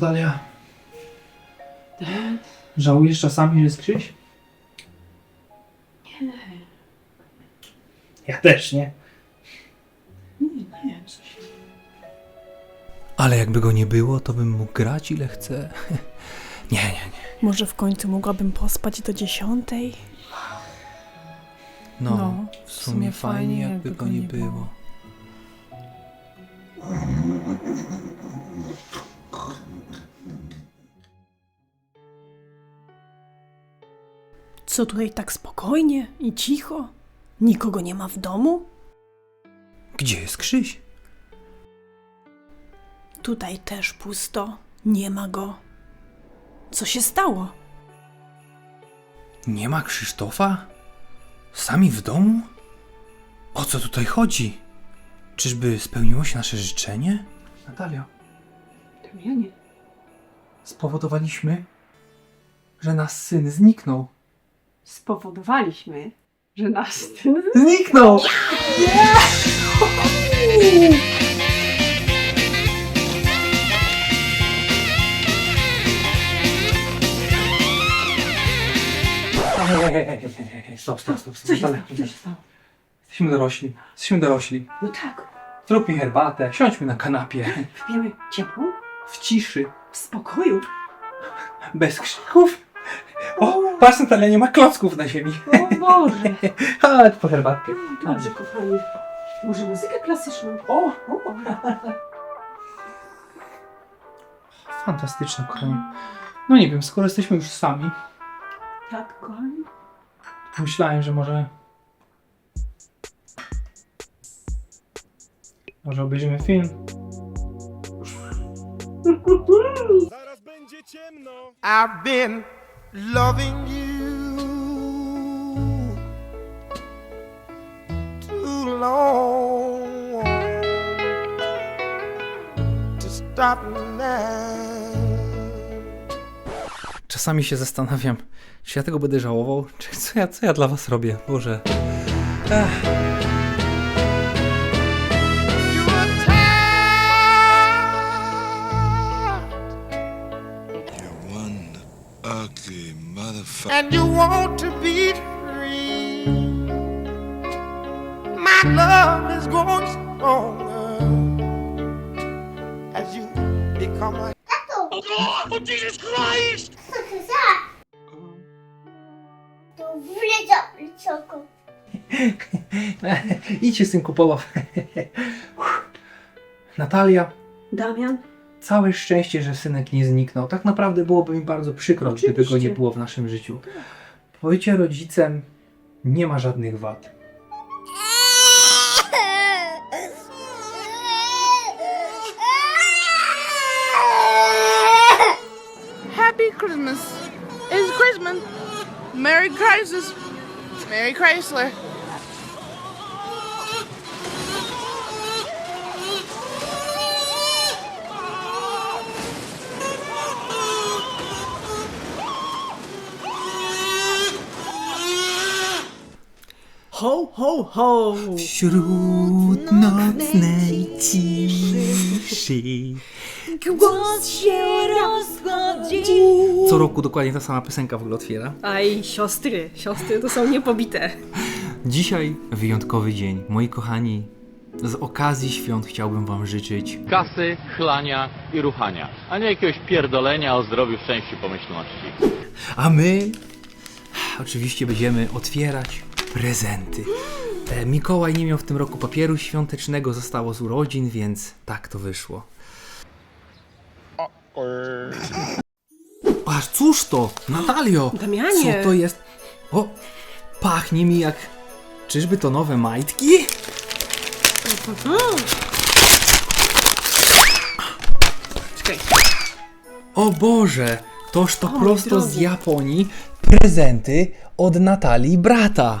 Natalia. Żałujesz czasami, że jest Krzyś? Nie, Ja też nie. nie, nie, coś. Ale jakby go nie było, to bym mógł grać ile chcę. Nie, nie, nie. Może w końcu mogłabym pospać do dziesiątej? No, No, w sumie fajnie, jakby go nie było. Co tutaj tak spokojnie i cicho? Nikogo nie ma w domu? Gdzie jest Krzyś? Tutaj też pusto. Nie ma go. Co się stało? Nie ma Krzysztofa? Sami w domu? O co tutaj chodzi? Czyżby spełniło się nasze życzenie? Natalia, Damianie, spowodowaliśmy, że nasz syn zniknął. Spowodowaliśmy, że nasz syn Zniknął! Stop, stop, stop, Co stop. się, co się stało? Jesteśmy dorośli. Jesteśmy dorośli. No tak, Zrób mi herbatę, siądźmy na kanapie. wypijemy ciepło, W ciszy, w spokoju. bez krzyków. O, patrz Natalia, nie ma klocków na ziemi. O Boże! Chodź po herbatkę. Dobrze, kochanie. Może muzykę klasyczną? O, O, fantastyczne, kochanie. No nie wiem, skoro jesteśmy już sami, tak, kochanie. Myślałem, że może. Może obejrzymy film. Zaraz będzie ciemno. I've been loving you too long to stop now. Czasami się zastanawiam, czy ja tego będę żałował, czy co ja, co ja dla was robię, Boże. And you want to be free. My love is growing stronger as you become a To wleciał wysoko. Idźcie synku poław. Natalia, Damian, całe szczęście, że synek nie zniknął. Tak naprawdę byłoby mi bardzo przykro, gdyby go nie Oczywiście. było w naszym życiu. Bycie rodzicem nie ma żadnych wad. Happy Christmas. It's Christmas. Merry Christmas. Merry Chrysler. Ho, ho, ho! Wśród nocnej ciszy. Głos się rozchodzi. Co roku dokładnie ta sama piosenka w ogóle otwiera. Aj, siostry, siostry to są niepobite. Dzisiaj wyjątkowy dzień. Moi kochani, z okazji świąt chciałbym wam życzyć kasy, chlania i ruchania, a nie jakiegoś pierdolenia o zdrowiu, szczęściu, pomyślności. A my oczywiście będziemy otwierać prezenty. E, Mikołaj nie miał w tym roku papieru świątecznego, zostało z urodzin, więc tak to wyszło. Aż cóż to? Natalio! Damianie! Co to jest? O, pachnie mi jak... Czyżby to nowe majtki? Czekaj. O Boże, toż to mój prosto z. Japonii prezenty od Natalii brata.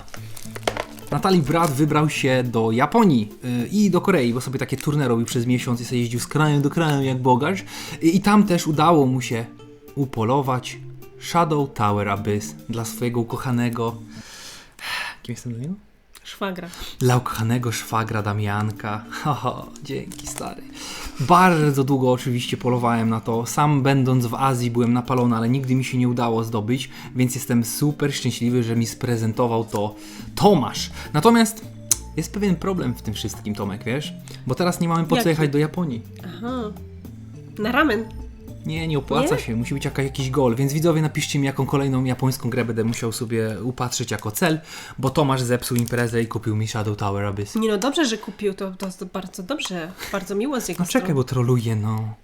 Natalii brat wybrał się do Japonii yy, i do Korei, bo sobie takie turne robił przez miesiąc i sobie jeździł z kraju do kraju jak bogacz. I, I tam też udało mu się upolować Shadow Tower Abyss dla swojego ukochanego... Kim jestem dla niego? Szwagra. Dla ukochanego szwagra Damianka. Haha, dzięki stary. Bardzo długo oczywiście polowałem na to. Sam będąc w Azji byłem napalony, ale nigdy mi się nie udało zdobyć, więc jestem super szczęśliwy, że mi sprezentował to Tomasz. Natomiast jest pewien problem w tym wszystkim, Tomek, wiesz? Bo teraz nie mamy po co Jaki? jechać do Japonii. Aha. Na ramen. Nie, nie opłaca Nie? się, musi być jaka, jakiś gol, więc widzowie napiszcie mi jaką kolejną japońską grę będę musiał sobie upatrzyć jako cel, bo Tomasz zepsuł imprezę i kupił mi Shadow Tower Abyss. Nie no, dobrze, że kupił, to, to, to bardzo dobrze. Bardzo miło z jego No czekaj, strony. bo troluje, no.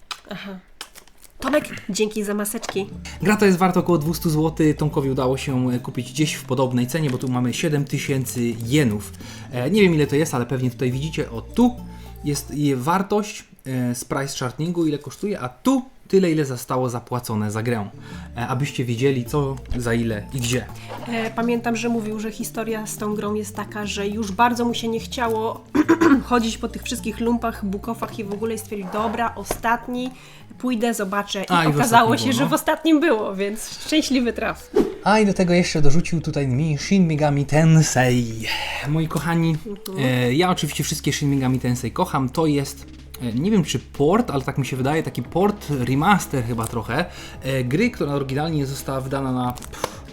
Tomek, dzięki za maseczki. Gra to jest warta około 200 zł. Tomkowi udało się e, kupić gdzieś w podobnej cenie, bo tu mamy 7000 jenów. E, nie wiem ile to jest, ale pewnie tutaj widzicie, o tu jest jej wartość e, z price chartingu, ile kosztuje, a tu tyle, ile zostało zapłacone za grę. E, abyście wiedzieli co, za ile i gdzie. E, pamiętam, że mówił, że historia z tą grą jest taka, że już bardzo mu się nie chciało chodzić po tych wszystkich lumpach, bukofach i w ogóle i stwierdził, dobra, ostatni, pójdę, zobaczę. I A, i okazało się, było, że no. w ostatnim było, więc szczęśliwy traf. A i do tego jeszcze dorzucił tutaj mi Shin Megami Tensei. Moi kochani, e, ja oczywiście wszystkie Shin Megami Tensei kocham. To jest, nie wiem czy port, ale tak mi się wydaje, taki port remaster chyba trochę. E, gry, która oryginalnie została wydana na... Pff,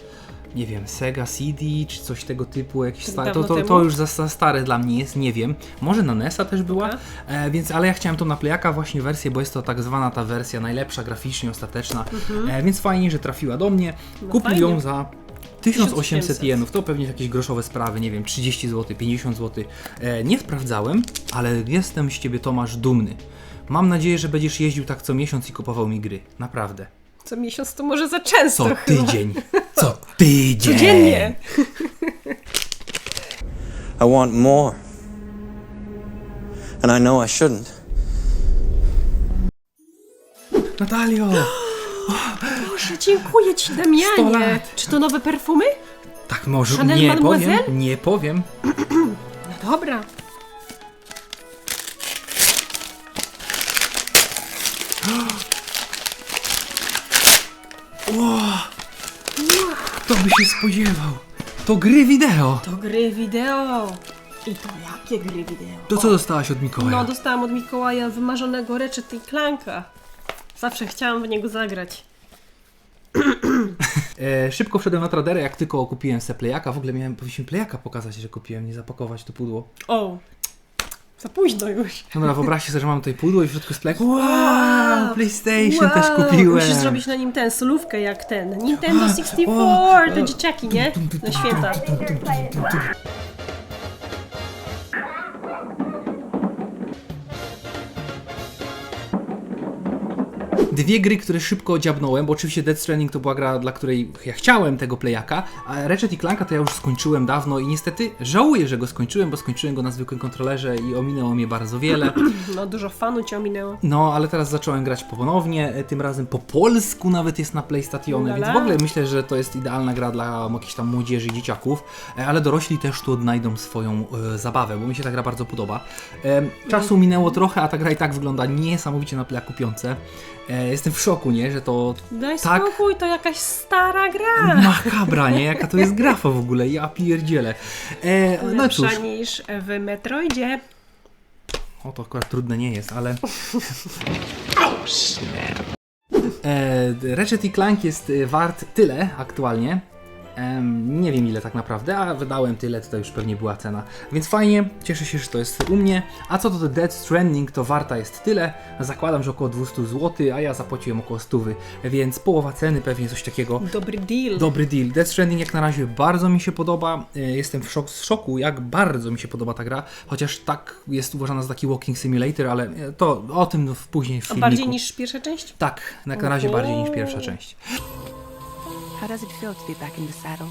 nie wiem, Sega CD czy coś tego typu, jakieś stare. To, to, to już za, za stare dla mnie jest, nie wiem. Może na NESa też była, e, więc ale ja chciałem tą na Playaka właśnie wersję, bo jest to tak zwana ta wersja najlepsza graficznie, ostateczna. E, więc fajnie, że trafiła do mnie. Kupił Mhm. No fajnie. ją za 1800 1800. jenów, to pewnie jakieś groszowe sprawy, nie wiem, 30 zł, 50 zł. E, nie sprawdzałem, ale jestem z ciebie Tomasz dumny. Mam nadzieję, że będziesz jeździł tak co miesiąc i kupował mi gry. Naprawdę. Co miesiąc to może za często Co chyba. tydzień. Co tydzień. Codziennie. I want more. And I know I shouldn't. Natalio! Boże, dziękuję Ci, 100 Damianie. lat. Czy to nowe perfumy? Tak może Chanel nie Mademoiselle? powiem, nie powiem. No dobra. Kto by się spodziewał? To gry wideo. To gry wideo. I to jakie gry wideo? To co dostałaś od Mikołaja? No, dostałam od Mikołaja wymarzonego Ratchet i Clanka. Zawsze chciałam w niego zagrać. E, szybko wszedłem na traderę, jak tylko kupiłem se playaka. W ogóle miałem, powinniśmy playaka pokazać, że kupiłem, nie zapakować to pudło. O, za późno już. Dobra, wyobraźcie sobie, że mam tutaj pudło i w środku jest playak. Wow, PlayStation też kupiłem. Musisz zrobić na nim ten, solówkę jak ten. Nintendo 64, o, te dzieciaki, nie? Na święta. Dwie gry, które szybko dziabnąłem, bo oczywiście Death Stranding to była gra, dla której ja chciałem tego playaka, a Ratchet i Clanka to ja już skończyłem dawno i niestety żałuję, że go skończyłem, bo skończyłem go na zwykłym kontrolerze i ominęło mnie bardzo wiele. No, dużo fanu cię ominęło. No, ale teraz zacząłem grać ponownie, e, tym razem po polsku nawet jest na PlayStationy, Ulala. więc w ogóle myślę, że to jest idealna gra dla jakichś tam młodzieży i dzieciaków, e, ale dorośli też tu odnajdą swoją e, zabawę, bo mi się ta gra bardzo podoba. E, czasu minęło trochę, a ta gra i tak wygląda niesamowicie na playaku piące. E, jestem w szoku, nie, że to Daj tak spokój, to jakaś stara gra. makabra, nie, jaka to jest grafa w ogóle, ja pierdzielę. E, no Lepsza cóż, niż w Metroidzie. O, to akurat trudne nie jest, ale... e, Ratchet i Clank jest e, wart tyle aktualnie. Em, nie wiem ile tak naprawdę, a wydałem tyle, to już pewnie była cena. Więc fajnie, cieszę się, że to jest u mnie. A co do Dead Stranding, to warta jest tyle. Zakładam, że około 200 zł, a ja zapłaciłem około 100, więc połowa ceny pewnie coś takiego. Dobry deal. Dobry deal. Death Stranding jak na razie bardzo mi się podoba. E, Jestem w szok, z szoku, jak bardzo mi się podoba ta gra. Chociaż tak jest uważana za taki walking simulator, ale e, to o tym później w A filmiku. bardziej niż pierwsza część? Tak, jak na razie bardziej niż pierwsza część. How does it feel to be back in the saddle?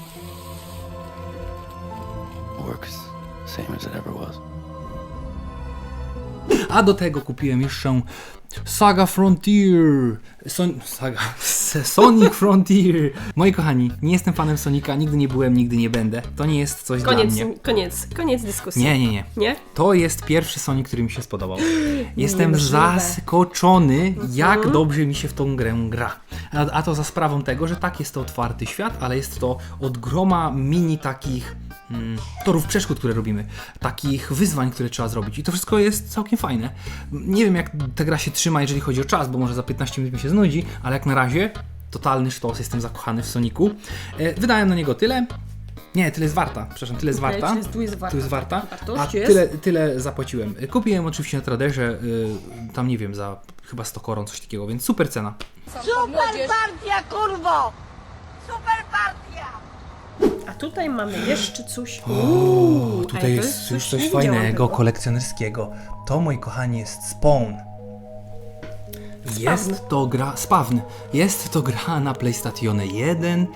Works same as it ever was. A do tego kupiłem jeszcze Saga Frontier. Son Saga. Sonic Frontier. Moi kochani, nie jestem fanem Sonika, nigdy nie byłem, nigdy nie będę. To nie jest coś Koniec, dla mnie. koniec, koniec dyskusji. Nie, nie, nie. Nie? To jest pierwszy Sonic, który mi się spodobał. Jestem Niemożliwe. zaskoczony, jak dobrze mi się w tą grę gra. A, a to za sprawą tego, że tak jest to otwarty świat, ale jest to od groma mini takich mm, torów przeszkód, które robimy, takich wyzwań, które trzeba zrobić. I to wszystko jest całkiem fajne. Nie wiem, jak ta gra się trzyma, jeżeli chodzi o czas, bo może za 15 minut mi się znudzi, ale jak na razie totalny sztos, jestem zakochany w Soniku. E, wydałem na niego tyle. Nie, tyle jest warta. Przepraszam, tyle jest Okej, warta. tu jest warta. Tu jest warta. A jest? tyle, tyle zapłaciłem. Kupiłem oczywiście na Traderze, y, tam nie wiem, za chyba 100 koron, coś takiego, więc super cena. Super partia, kurwo! Super partia! A tutaj mamy jeszcze coś. O, Uuu, tutaj jest już nie coś widziałam fajnego, kolekcjonerskiego. To, moi kochani, jest Spawn. Jest to gra, Spawn, jest to gra na PlayStation 1,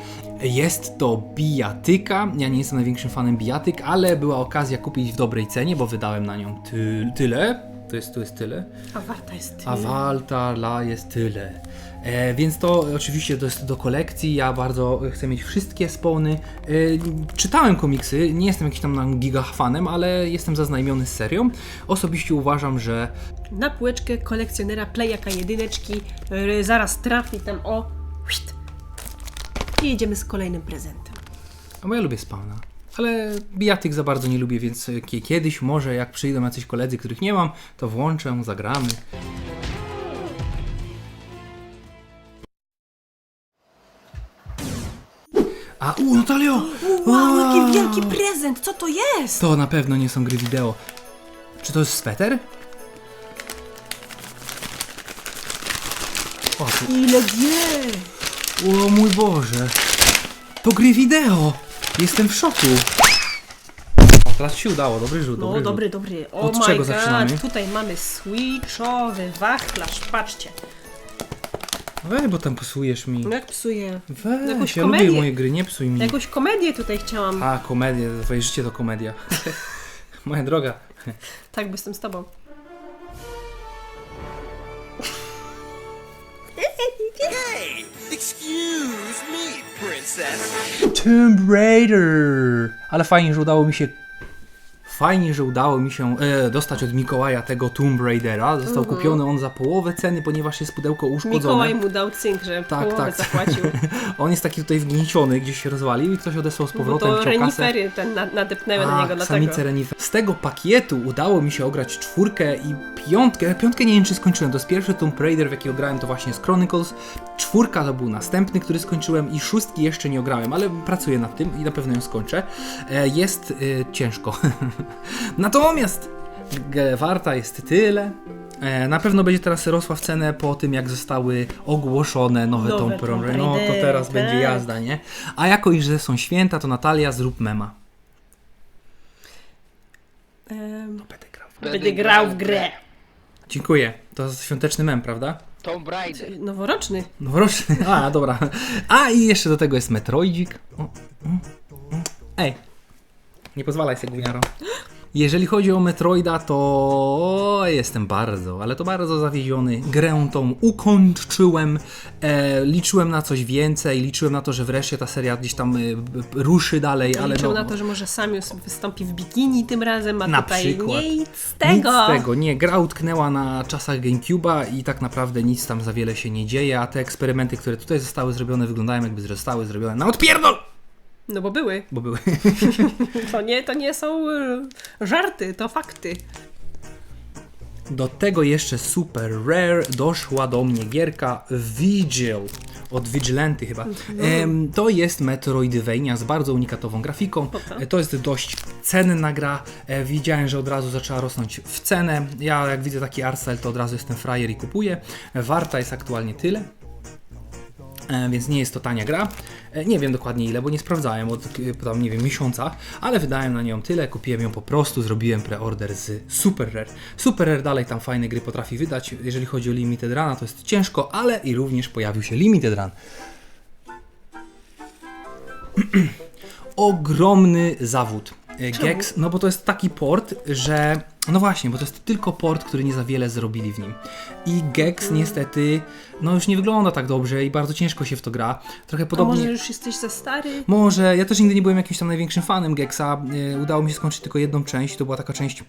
jest to bijatyka, ja nie jestem największym fanem bijatyk, ale była okazja kupić w dobrej cenie, bo wydałem na nią ty, tyle, to jest, to jest tyle, A warta jest a Walta la jest tyle. E, więc to oczywiście to jest do kolekcji. Ja bardzo chcę mieć wszystkie spawny. E, czytałem komiksy, nie jestem jakiś tam giga fanem, ale jestem zaznajomiony z serią. Osobiście uważam, że Na półeczkę kolekcjonera Playaka jedyneczki y, zaraz trafi tam o. I jedziemy z kolejnym prezentem. A bo ja lubię spawna. Ale bijatyk za bardzo nie lubię, więc kie- kiedyś może jak przyjdą jacyś koledzy, których nie mam, to włączę, zagramy. Natalio! Wow, jaki wielki prezent! Co to jest? To na pewno nie są gry wideo. Czy to jest sweter? O, tu, Ile wie! o mój Boże! To gry wideo! Jestem w szoku! O, teraz się udało, dobry rzut, No dobry dobry, rzut. dobry. O Od my czego god, zaczynamy? tutaj mamy switchowy wachlarz, patrzcie. Weź, bo tam psujesz mi. No jak psuje. Weź, jakąś ja komedię. lubię moje gry, nie psuj mi. Jakąś komedię tutaj chciałam. A, komedia, twoje życie to komedia. Moja droga. Tak, bo jestem z tobą. Excuse me, princess. Tomb Raider! Ale fajnie, że udało mi się. Fajnie, że udało mi się e, dostać od Mikołaja tego Tomb Raidera. Został kupiony on za połowę ceny, ponieważ jest pudełko uszkodzone. Mhm. Mikołaj mu dał cynk, że Tak, połowę tak. zapłacił. on jest taki tutaj wgnieciony, gdzieś się rozwalił i ktoś odesłał z Bo powrotem, to chciał kasę. renifery ten na, nadepnęły na A, niego samice dlatego. renifer. Z tego pakietu udało mi się ograć czwórkę i piątkę. Piątkę nie wiem czy skończyłem. To jest pierwszy Tomb Raider, w jakiego grałem, to właśnie z Chronicles. Czwórka to był następny, który skończyłem i szóstki jeszcze nie ograłem, ale pracuję nad tym i na pewno ją skończę. E, Jest e, ciężko. Natomiast warta jest tyle. E, Na pewno będzie teraz rosła w cenę po tym, jak zostały ogłoszone nowe, Nowe Tomb Tomb Raider. No to teraz tak. będzie jazda, nie? A jako iż że są święta, to Natalia zrób mema. Em, Będę grał. Będę grał w grę. Dziękuję. To jest świąteczny mem, prawda? Noworoczny. Noworoczny. A, dobra. A i jeszcze do tego jest Metroidzik. Ej. Nie pozwalaj sobie, gówniaro. Jeżeli chodzi o Metroida, to jestem bardzo, ale to bardzo zawiedziony. Grę tą ukończyłem, e, liczyłem na coś więcej, liczyłem na to, że wreszcie ta seria gdzieś tam e, ruszy dalej, ale Liczył no, na to, że może Samius wystąpi w bikini tym razem, a Na tutaj przykład. nic z tego. Nic z tego, nie. Gra utknęła na czasach GameCube'a i tak naprawdę nic tam za wiele się nie dzieje, a te eksperymenty, które tutaj zostały zrobione, wyglądają jakby zostały zrobione na odpierdol! No bo były. Bo były. To nie, to nie są y, żarty, to fakty. Do tego jeszcze super rare doszła do mnie gierka Vigil od Vigilanty chyba. Em, to jest Metroidvania z bardzo unikatową grafiką. E, To jest dość cenna gra. E, widziałem, że od razu zaczęła rosnąć w cenę. Ja jak widzę taki artstyle, to od razu jestem frajer i kupuję. E, Warta jest aktualnie tyle. E, więc nie jest to tania gra. E, nie wiem dokładnie ile, bo nie sprawdzałem od e, tam, nie wiem, miesiąca, ale wydałem na nią tyle, kupiłem ją po prostu, zrobiłem preorder z Super Rare. Super Rare dalej tam fajne gry potrafi wydać. Jeżeli chodzi o Limited Run, to jest ciężko, ale i również pojawił się Limited Run. Ogromny zawód. Gex, no bo to jest taki port, że. No właśnie, bo to jest tylko port, który nie za wiele zrobili w nim. I Gex niestety, no już nie wygląda tak dobrze i bardzo ciężko się w to gra. Trochę A podobnie. może już jesteś za stary? Może, ja też nigdy nie byłem jakimś tam największym fanem Gexa. E, Udało mi się skończyć tylko jedną część, to była taka część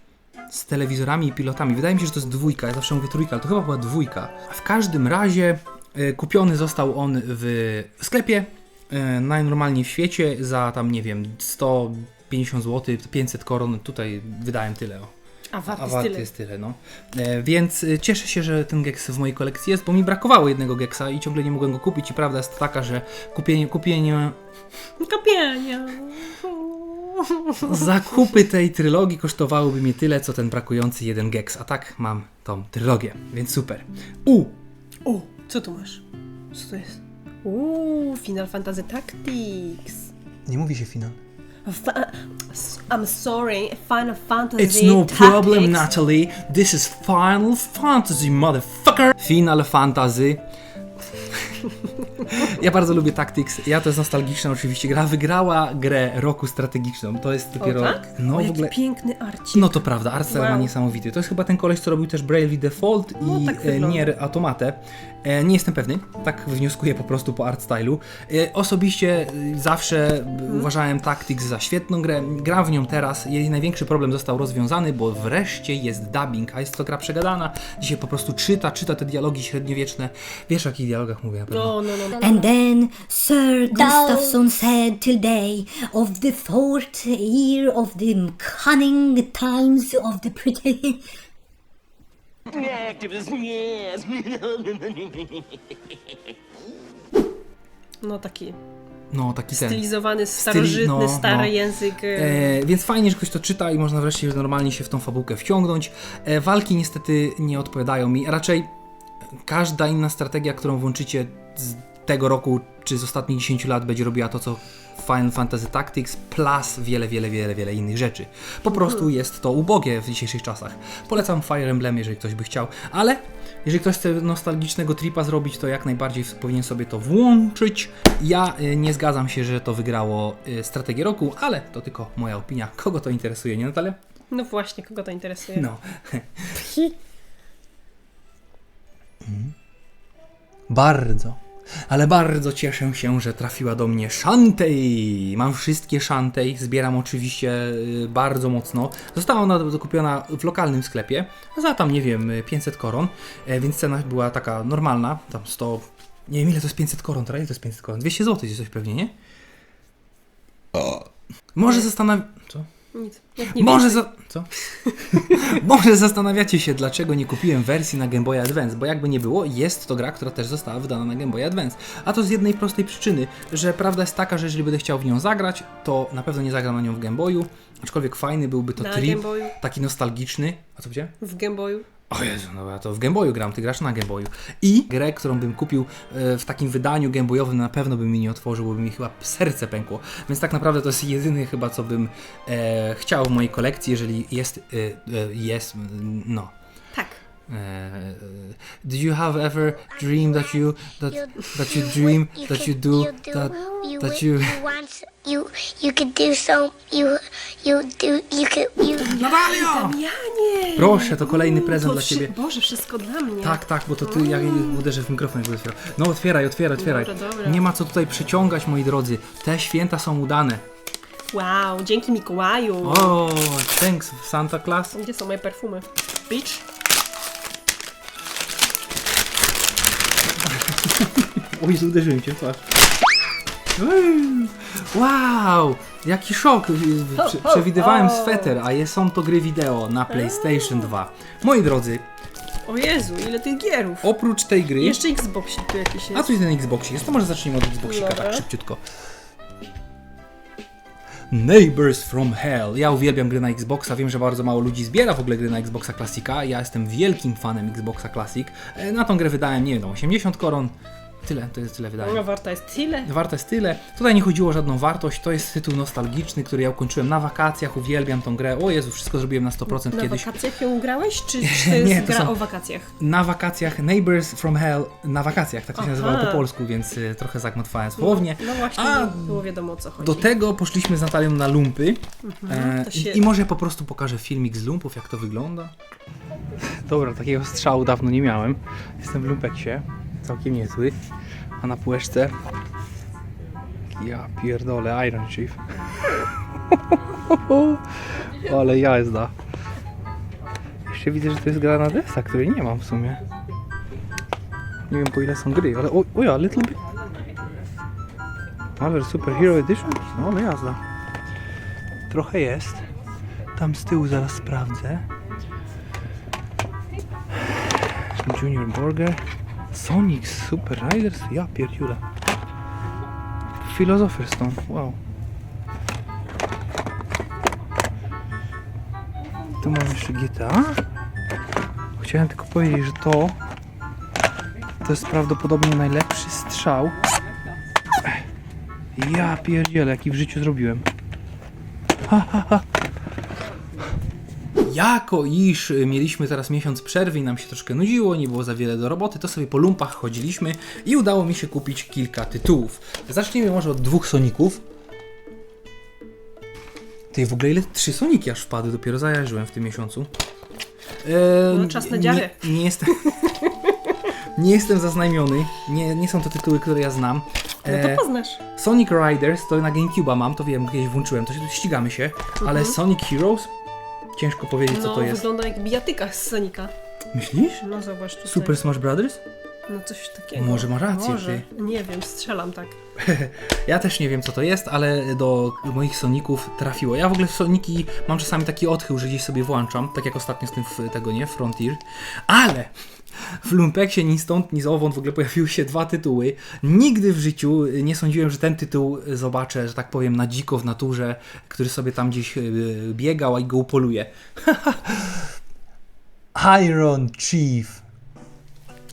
z telewizorami i pilotami. Wydaje mi się, że to jest dwójka, ja zawsze mówię trójka, ale to chyba była dwójka. W każdym razie e, kupiony został on w sklepie e, najnormalniej w świecie za tam, nie wiem, 150 zł, 500 koron, tutaj wydałem tyle. O. A wart A jest wart tyle. jest tyle, no. E, więc e, cieszę się, że ten geks w mojej kolekcji jest, bo mi brakowało jednego geksa i ciągle nie mogłem go kupić i prawda jest taka, że kupienie, kupienie Kopienia. zakupy tej trylogii kosztowałyby mnie tyle, co ten brakujący jeden geks, a tak mam tą trylogię, więc super. U! O, co tu masz? Co to jest? Uuu, Final Fantasy Tactics. Nie mówi się finał. Fa- I'm sorry, Final Fantasy It's no Tactics. problem, Natalie. This is Final Fantasy, motherfucker. Final Fantasy. Ja bardzo lubię Tactics. Ja to jest nostalgiczna oczywiście gra. Wygrała grę roku strategiczną. To jest dopiero. O, tak? No o, w ogóle. piękny arcik. No to prawda, art style ma Wow. niesamowity. To jest chyba ten koleś, co robił też Bravely Default No, i tak e. Nier Automate. E, nie jestem pewny, tak wnioskuję po prostu po art stylu. E, osobiście zawsze Mhm. uważałem Tactics za świetną grę. Gram w nią teraz. Jej największy problem został rozwiązany, bo wreszcie jest dubbing, a jest to gra przegadana. Dzisiaj po prostu czyta, czyta te dialogi średniowieczne. Wiesz o jakich dialogach mówię na pewno. No, no, no. And then Sir Gustafsson said today of the fourth year of the cunning times of the pretty. No taki No, taki ten. stylizowany, starożytny, no, stary no. język. E, więc fajnie, że ktoś to czyta i można wreszcie normalnie się w tą fabułkę wciągnąć. E, walki niestety nie odpowiadają mi. Raczej każda inna strategia, którą włączycie z tego roku czy z ostatnich 10 lat będzie robiła to, co Final Fantasy Tactics plus wiele, wiele, wiele, wiele innych rzeczy. Po prostu jest to ubogie w dzisiejszych czasach. Polecam Fire Emblem, jeżeli ktoś by chciał, ale jeżeli ktoś chce nostalgicznego tripa zrobić, to jak najbardziej powinien sobie to włączyć. Ja y, nie zgadzam się, że to wygrało y, strategię roku, ale to tylko moja opinia. Kogo to interesuje, nie Natalia? No właśnie, kogo to interesuje? No. Bardzo, ale bardzo cieszę się, że trafiła do mnie Shantej. Mam wszystkie Shantej, zbieram oczywiście y, bardzo mocno. Została ona dokupiona w lokalnym sklepie za tam, nie wiem, y, 500 koron, e, więc cena była taka normalna, tam 100, nie wiem ile to jest 500 koron, teraz ile to jest 500 koron? 200 zł jest coś pewnie, nie? Może zastanawiam... Co? Nic. Może za... Co? Może zastanawiacie się, dlaczego nie kupiłem wersji na Game Boy Advance, bo jakby nie było, jest to gra, która też została wydana na Game Boy Advance. A to z jednej prostej przyczyny, że prawda jest taka, że jeżeli będę chciał w nią zagrać, to na pewno nie zagram na nią w Game Boyu, aczkolwiek fajny byłby to Na trip, Game Boyu? taki nostalgiczny. A co gdzie? W Game Boyu. O Jezu, no ja to w Game Boyu gram, ty grasz na Game Boyu. I grę, którą bym kupił e, w takim wydaniu Game Boyowym na pewno bym mi nie otworzył, bo by mi chyba serce pękło. Więc tak naprawdę to jest jedyny chyba, co bym e, chciał w mojej kolekcji, jeżeli jest, e, e, jest, no. Tak. E, did you have ever dreamed that you, that, that you dream, that you do, that, that you... you you could do so you you do you could you! Proszę, to kolejny prezent dla Ciebie. Boże, wszystko dla mnie. Tak, tak, bo to ty, ja uderzę w mikrofon, jak będę otwierał. No otwieraj, otwieraj, otwieraj. Dobra, dobra. Nie ma co tutaj przeciągać, moi drodzy. Te święta są udane. Wow, dzięki Mikołaju. O, thanks Santa Claus. Gdzie są moje perfumy? Bitch. Oj, uderzyłem cię. Ej, Wow, jaki szok. Prze- Przewidywałem sweter, a je- są to gry wideo na PlayStation 2. Moi drodzy, O Jezu, ile tych gierów. oprócz tej gry... Jeszcze Xboxik tu jakiś A jest. tu jest ten Xboxik, jest to może zacznijmy od Xboxika Dobra. tak szybciutko. Neighbors from Hell. Ja uwielbiam gry na Xboxa, wiem, że bardzo mało ludzi zbiera w ogóle gry na Xboxa Classica. Ja jestem wielkim fanem Xboxa Classic. E, Na tą grę wydałem, nie wiem, 80 koron. Tyle, to jest tyle Ona wydałem. warta jest tyle. Warta jest tyle. Tutaj nie chodziło o żadną wartość. To jest tytuł nostalgiczny, który ja ukończyłem na wakacjach. Uwielbiam tą grę. O Jezu, wszystko zrobiłem na 100% Na kiedyś. wakacjach ją grałeś, czy, czy to jest Nie, to gra są- o wakacjach? Na wakacjach, Neighbors from Hell na wakacjach, tak to się Aha. nazywało po polsku, więc y, trochę zagmatwałem słownie. No właśnie, A nie było wiadomo o co chodzi. Do tego poszliśmy z Natalią na lumpy. E, to się- i, I może po prostu pokażę filmik z lumpów, jak to wygląda. Dobra, takiego strzału dawno nie miałem. Jestem w lumpeksie, całkiem niezły. A na półeczce... Ja pierdolę, Iron Chief. Ale jazda. Jeszcze widzę, że to jest gra której nie mam w sumie. Nie wiem po ile są gry, ale o, o Little Big... Marvel Super Hero Edition? No, no jazda. Trochę jest. Tam z tyłu zaraz sprawdzę. Junior Burger. Sonic Super Riders? Ja pierdziule. Philosopher's Stone. Wow. Tu mam jeszcze GTA. Chciałem tylko powiedzieć, że to to jest prawdopodobnie najlepszy strzał. Ja pierdzielę, jaki w życiu zrobiłem. Jako iż mieliśmy teraz miesiąc przerwy i nam się troszkę nudziło, nie było za wiele do roboty, to sobie po lumpach chodziliśmy i udało mi się kupić kilka tytułów. Zacznijmy może od dwóch Soników. Ty, w ogóle ile? Trzy Soniki aż wpadły, dopiero zajarzyłem w tym miesiącu. Eee, No, czas na dziarę. Nie, nie jestem... nie jestem zaznajmiony, nie, nie są to tytuły, które ja znam. No to poznasz. Sonic Riders to na GameCube'a mam, to wiem, kiedyś włączyłem, to się ścigamy się, ale Sonic Heroes? Ciężko powiedzieć, co. No, to jest. wygląda jak bijatyka z Sonika. Myślisz? No zobacz tutaj. Super Smash Brothers? No coś takiego. Może ma rację, Może. Nie wiem, strzelam tak. Ja też nie wiem, co to jest, ale do moich Soników trafiło. Ja w ogóle w Soniki mam czasami taki odchył, że gdzieś sobie włączam, tak jak ostatnio z tym w- tego, nie? Frontier. Ale w Lumpeksie ni stąd, ni zowąd w ogóle pojawiły się dwa tytuły. Nigdy w życiu nie sądziłem, że ten tytuł zobaczę, że tak powiem, na dziko w naturze, który sobie tam gdzieś yy, biegał, i go upoluje. Iron Chief.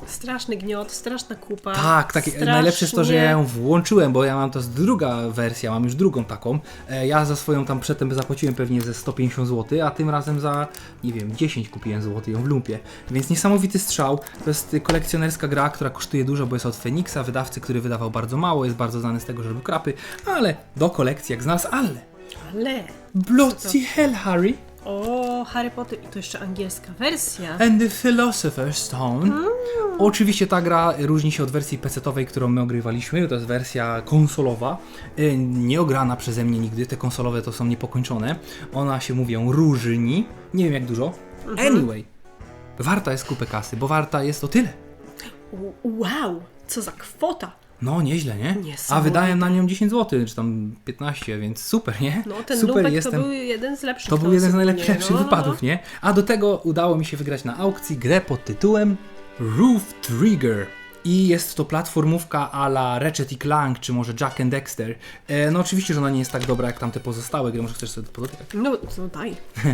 Straszny gniot, straszna kupa. Tak, tak. Strasznie... Najlepsze jest to, że ja ją włączyłem, bo ja mam to z druga wersja, mam już drugą taką. E, Ja za swoją tam przedtem zapłaciłem pewnie ze 150 zł, a tym razem za, nie wiem, 10 kupiłem zł ją w lumpie. Więc niesamowity strzał. To jest kolekcjonerska gra, która kosztuje dużo, bo jest od Feniksa, wydawcy, który wydawał bardzo mało, jest bardzo znany z tego, że robił krapy, ale do kolekcji jak znalazł, ale... Ale... Bloody hell, Harry! O, Harry Potter i to jeszcze angielska wersja. And the Philosopher's Stone. Oczywiście ta gra różni się od wersji PC-owej, którą my ogrywaliśmy. To jest wersja konsolowa. y, Nie przeze mnie nigdy. Te konsolowe to są niepokończone. Ona się mówią różni. Nie wiem jak dużo. Anyway. Warta jest kupę kasy, bo warta jest o tyle. Wow, co za kwota. No, nieźle, nie? A wydałem na nią 10 zł, czy tam 15, więc super, nie? No, ten super, jestem... to był jeden z lepszych. To był jeden z najlepszych? No, no, wypadów, nie? A do tego udało mi się wygrać na aukcji grę pod tytułem Roof Trigger. I jest to platformówka a la Ratchet i Clank, czy może Jack and Dexter. E, no oczywiście, że ona nie jest tak dobra jak tamte pozostałe gry, może chcesz sobie podotykać. No, no daj.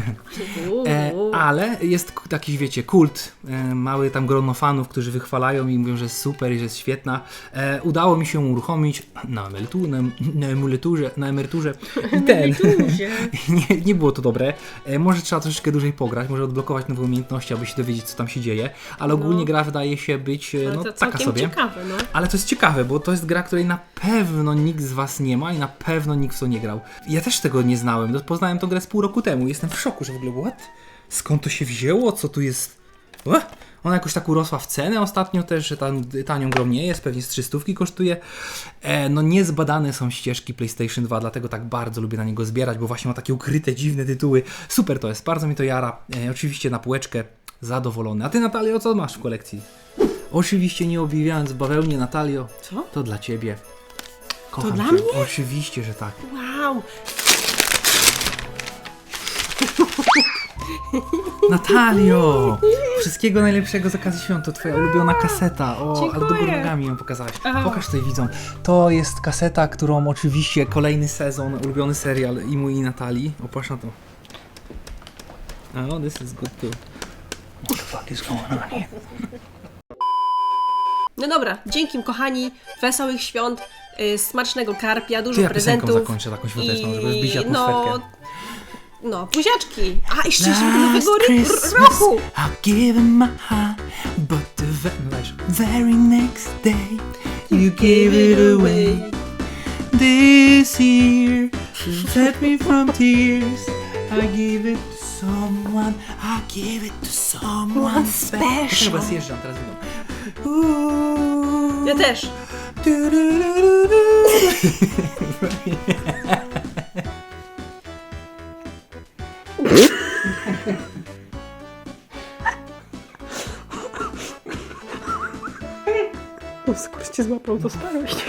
E, ale jest taki, wiecie, kult, e, mały tam grono fanów, którzy wychwalają i mówią, że jest super i że jest świetna. E, udało mi się uruchomić na emeryturze, na, na emeryturze, na emeryturze i ten. nie, nie było to dobre. E, może trzeba troszeczkę dłużej pograć, może odblokować nowe umiejętności, aby się dowiedzieć, co tam się dzieje, ale ogólnie gra wydaje się być e, no, taka sobie. ciekawe, no. Ale to jest ciekawe, bo to jest gra, której na pewno nikt z Was nie ma i na pewno nikt w to nie grał. Ja też tego nie znałem. Poznałem tą grę z pół roku temu. Jestem w szoku, że w ogóle what? Skąd to się wzięło? Co tu jest? What? Ona jakoś tak urosła w cenę ostatnio też, że tan, tanią grą nie jest, pewnie z 300 kosztuje. E, no niezbadane są ścieżki PlayStation 2, dlatego tak bardzo lubię na niego zbierać, bo właśnie ma takie ukryte, dziwne tytuły. Super to jest, bardzo mi to jara. E, oczywiście na półeczkę zadowolony. A ty Natalio, co masz w kolekcji? Oczywiście nie objawiając w bawełnie, Natalio. Co? To dla ciebie. Kocham dla cię. mnie? Oczywiście, że tak. Wow. Natalio! Wszystkiego najlepszego z okazji świąt. To twoja ulubiona kaseta. O, ale do góry nogami ją pokazałaś. Aha. Pokaż tutaj widzom. To jest kaseta, którą oczywiście kolejny sezon, ulubiony serial i mój i Natalii. Opatrz na to. Oh, this is good too. What the fuck is going on here? No dobra, dzięki kochani, wesołych świąt, y, smacznego karpia, dużo To ja prezentów. zakończę taką świąteczną, żeby wbić no, atmosferkę. no, buziaczki. A, i szczęśliwego nowego roku. I'll give him my heart, but the no very next day you gave it away. This year set me from tears. I give it to someone, I give it to someone special. Chyba zjeżdżam, teraz widzą. Ja też. O, skór cię złapał do starość.